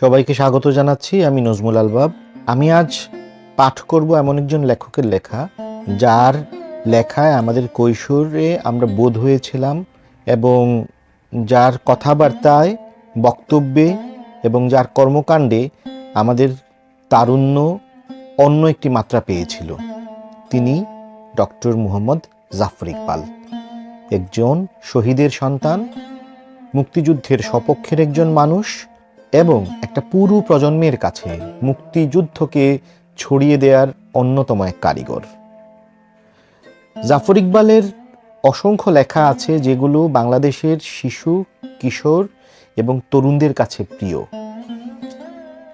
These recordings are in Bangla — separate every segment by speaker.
Speaker 1: সবাইকে স্বাগত জানাচ্ছি, আমি নজমুল আলবাব। আমি আজ পাঠ করব এমন একজন লেখকের লেখা, যার লেখায় আমাদের কৈশোরে আমরা বোধ হয়েছিলাম এবং যার কথাবার্তায়, বক্তব্যে এবং যার কর্মকাণ্ডে আমাদের তারুণ্য অন্য একটি মাত্রা পেয়েছিল। তিনি ডক্টর মুহম্মদ জাফর ইকবাল, একজন শহীদের সন্তান, মুক্তিযুদ্ধের সপক্ষের একজন মানুষ এবং একটা পুরো প্রজন্মের কাছে মুক্তিযুদ্ধকে ছড়িয়ে দেওয়ার অন্যতম এক কারিগর। জাফর ইকবালের অসংখ্য লেখা আছে যেগুলো বাংলাদেশের শিশু, কিশোর এবং তরুণদের কাছে প্রিয়।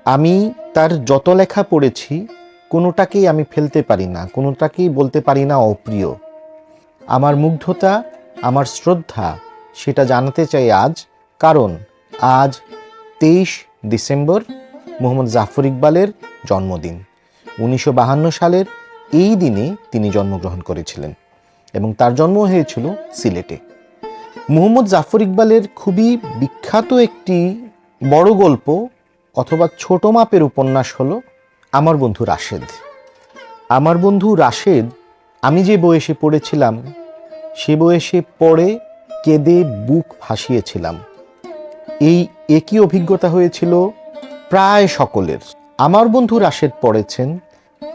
Speaker 1: আমি তার যত লেখা পড়েছি, কোনোটাকেই আমি ফেলতে পারি না, কোনোটাকেই বলতে পারি না অপ্রিয়। আমার মুগ্ধতা, আমার শ্রদ্ধা, সেটা জানাতে চাই আজ, কারণ আজ তেইশ ডিসেম্বর মোহাম্মদ জাফর ইকবালের জন্মদিন। উনিশশো সালের এই দিনে তিনি জন্মগ্রহণ করেছিলেন এবং তার জন্ম হয়েছিল সিলেটে। মোহাম্মদ জাফর ইকবালের খুবই বিখ্যাত একটি বড় গল্প অথবা ছোট মাপের উপন্যাস হলো আমার বন্ধু রাশেদ। আমার বন্ধু রাশেদ, আমি যে বয়সে পড়েছিলাম, সে বয়সে পড়ে কেঁদে বুক ভাসিয়েছিলাম। এই একই অভিজ্ঞতা হয়েছিল? প্রায় সকলের। আমার বন্ধু রাশেদ পড়েছেন,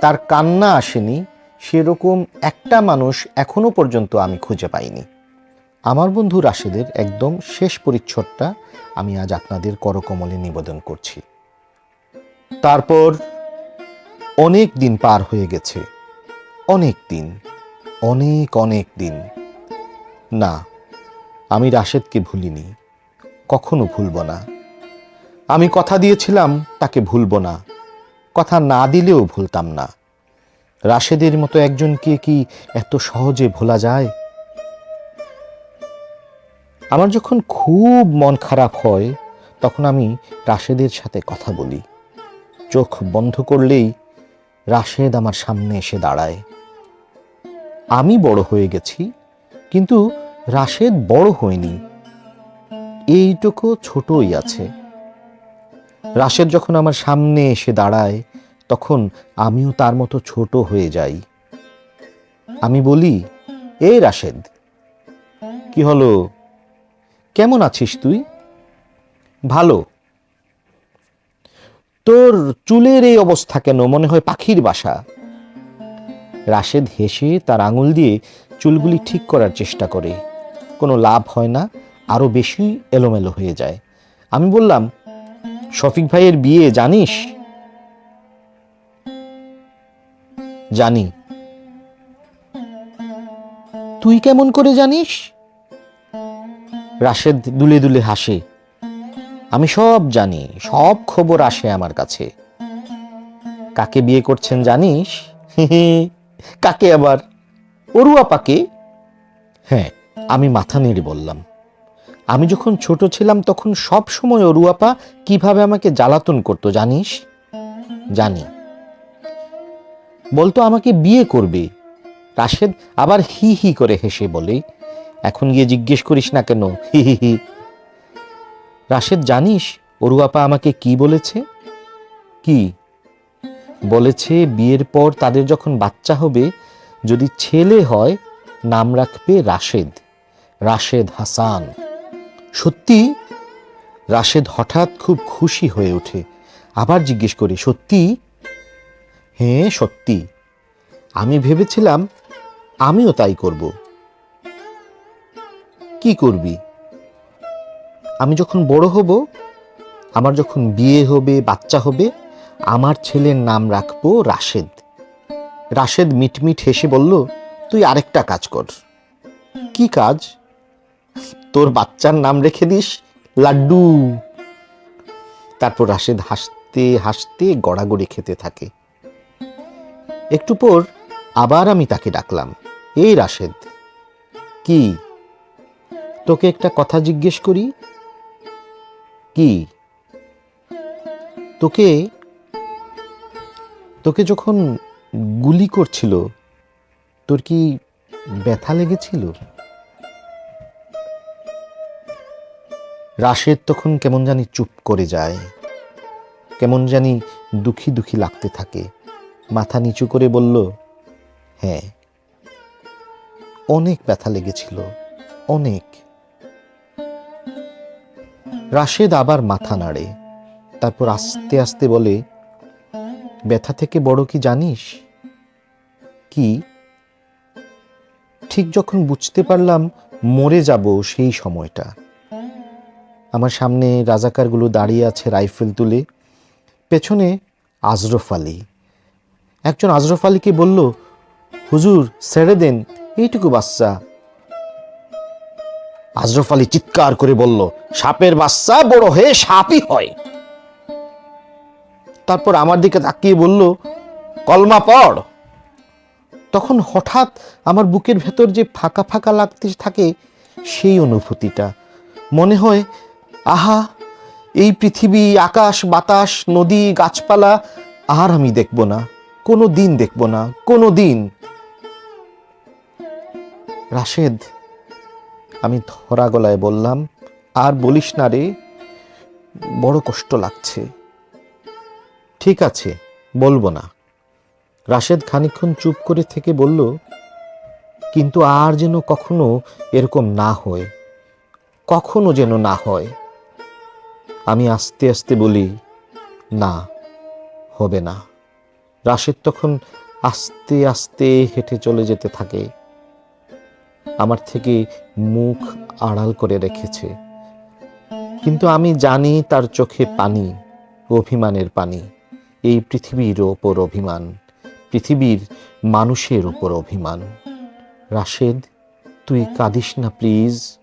Speaker 1: তার কান্না আসেনি, সেরকম একটা মানুষ এখনও পর্যন্ত আমি খুঁজে পাইনি। আমার বন্ধু রাশেদের একদম শেষ পরিচ্ছদটা আমি আজ আপনাদের করকমলে নিবেদন করছি। তারপর অনেক দিন পার হয়ে গেছে। অনেক দিন, অনেক অনেক দিন। না, আমি রাশেদকে ভুলিনি। কখনো ভুলব না। আমি কথা দিয়েছিলাম, তাকে ভুলব না। কথা না দিলেও ভুলতাম না। রাশেদের মতো একজনকে কি এত সহজে ভোলা যায়? আমার যখন খুব মন খারাপ হয়, তখন আমি রাশেদের সাথে কথা বলি। চোখ বন্ধ করলেই রাশেদ আমার সামনে এসে দাঁড়ায়। আমি বড় হয়ে গেছি, কিন্তু রাশেদ বড় হয়নি। এইটুকু ছোটই আছে। রাশেদ যখন আমার সামনে এসে দাঁড়ায়, তখন আমিও তার মতো ছোট হয়ে যাই। আমি বলি, এই রাশেদ, কি হলো? কেমন আছিস তুই? ভালো। তোর চুলের এই অবস্থা কেন? মনে হয় পাখির বাসা। রাশেদ হেসে তার আঙুল দিয়ে চুলগুলি ঠিক করার চেষ্টা করে। কোনো লাভ হয় না। আরও বেশি এলোমেলো হয়ে যায়। আমি বললাম, শফিক ভাইয়ের বিয়ে জানিস? জানি। তুই কেমন করে জানিস? রাশেদ দুলে দুলে হাসে। আমি সব জানি, সব খবর আসে আমার কাছে। কাকে বিয়ে করছেন জানিস? কাকে আবার? অরুয়া পাকে হ্যাঁ আমি মাথা নেড়ে বললাম। আমি যখন ছোট ছিলাম তখন সব সময় অরুয়াপা কীভাবে আমাকে জ্বালাতন করতো, জানিস? জানি। বলতো, আমাকে বিয়ে করবে। রাশেদ আবার হি হি করে হেসে বলে, এখন গিয়ে জিজ্ঞেস করিস না কেন? হি হি হি। রাশেদ, জানিস অরুয়াপা আমাকে কি বলেছে? কি? বলেছে, বিয়ের পর তাদের যখন বাচ্চা হবে, যদি ছেলে হয়, নাম রাখবে রাশেদ। রাশেদ হাসান। সত্যি? রাশেদ হঠাৎ খুব খুশি হয়ে ওঠে। আবার জিজ্ঞেস করি, সত্যি? হ্যাঁ সত্যি। আমি ভেবেছিলাম, আমিও তাই করব। কি করবি? আমি যখন বড় হব, আমার যখন বিয়ে হবে, বাচ্চা হবে, আমার ছেলের নাম রাখব রাশেদ। রাশেদ মিটমিট হেসে বলল, তুই আরেকটা কাজ কর। কি কাজ? তোর বাচ্চার নাম রেখে দিস, লাড্ডু। তারপর রাশেদ হাসতে হাসতে গড়াগড়ি খেতে থাকে। একটু পর আবার আমি তাকে ডাকলাম, এই রাশেদ, কি? তোকে একটা কথা জিজ্ঞেস করি? কি? তোকে তোকে যখন গুলি করছিল, তোর কি ব্যথা লেগেছিল? রাশেদ তখন কেমন জানি চুপ করে যায়। কেমন জানি দুঃখী দুঃখী লাগতে থাকে। মাথা নিচু করে বলল হ্যাঁ অনেক ব্যথা লেগেছিল, অনেক। রাশেদ আবার মাথা নাড়ে, তারপর আস্তে আস্তে বলে, ব্যথা থেকে বড় কি জানিস? কি? ঠিক যখন বুঝতে পারলাম মরে যাব সেই সময়টা। আমার সামনে রাজাকারগুলো দাঁড়িয়ে আছে রাইফেল তুলে। পেছনে আজরফ আলী। একজন আজরফ আলীকে বলল, হুজুর, ছেড়ে দেন, এইটুকু বাচ্চা। আজরফ আলী চিৎকার করে বলল, সাপের বাচ্চা বড় হয়ে সাপই হয়। তারপর আমার দিকে তাকিয়ে বলল, কলমা পড়। তখন হঠাৎ আমার বুকের ভেতর যে ফাঁকা ফাঁকা লাগতে থাকে সেই অনুভূতিটা। মনে হয় আহা, এই পৃথিবী, আকাশ, বাতাস, নদী, গাছপালা, আর আমি দেখব না, কোনো দিন দেখব না, কোনো দিন। রাশেদ, আমি ধরা গলায় বললাম, আর বলিস না রে, বড় কষ্ট লাগছে। ঠিক আছে, বলব না। রাশেদ খানিকক্ষণ চুপ করে থেকে বলল, কিন্তু আর যেন কখনো এরকম না হয়, কখনো যেন না হয়। আমি আস্তে আস্তে বলি, না, হবে না। রাশেদ তখন আস্তে আস্তে হেঁটে চলে যেতে থাকে। আমার থেকে মুখ আড়াল করে রেখেছে। কিন্তু আমি জানি তার চোখে পানি, অভিমানের পানি। এই পৃথিবীর ওপর অভিমান, পৃথিবীর মানুষের ওপর অভিমান। রাশেদ, তুই কাঁদিস না, প্লিজ।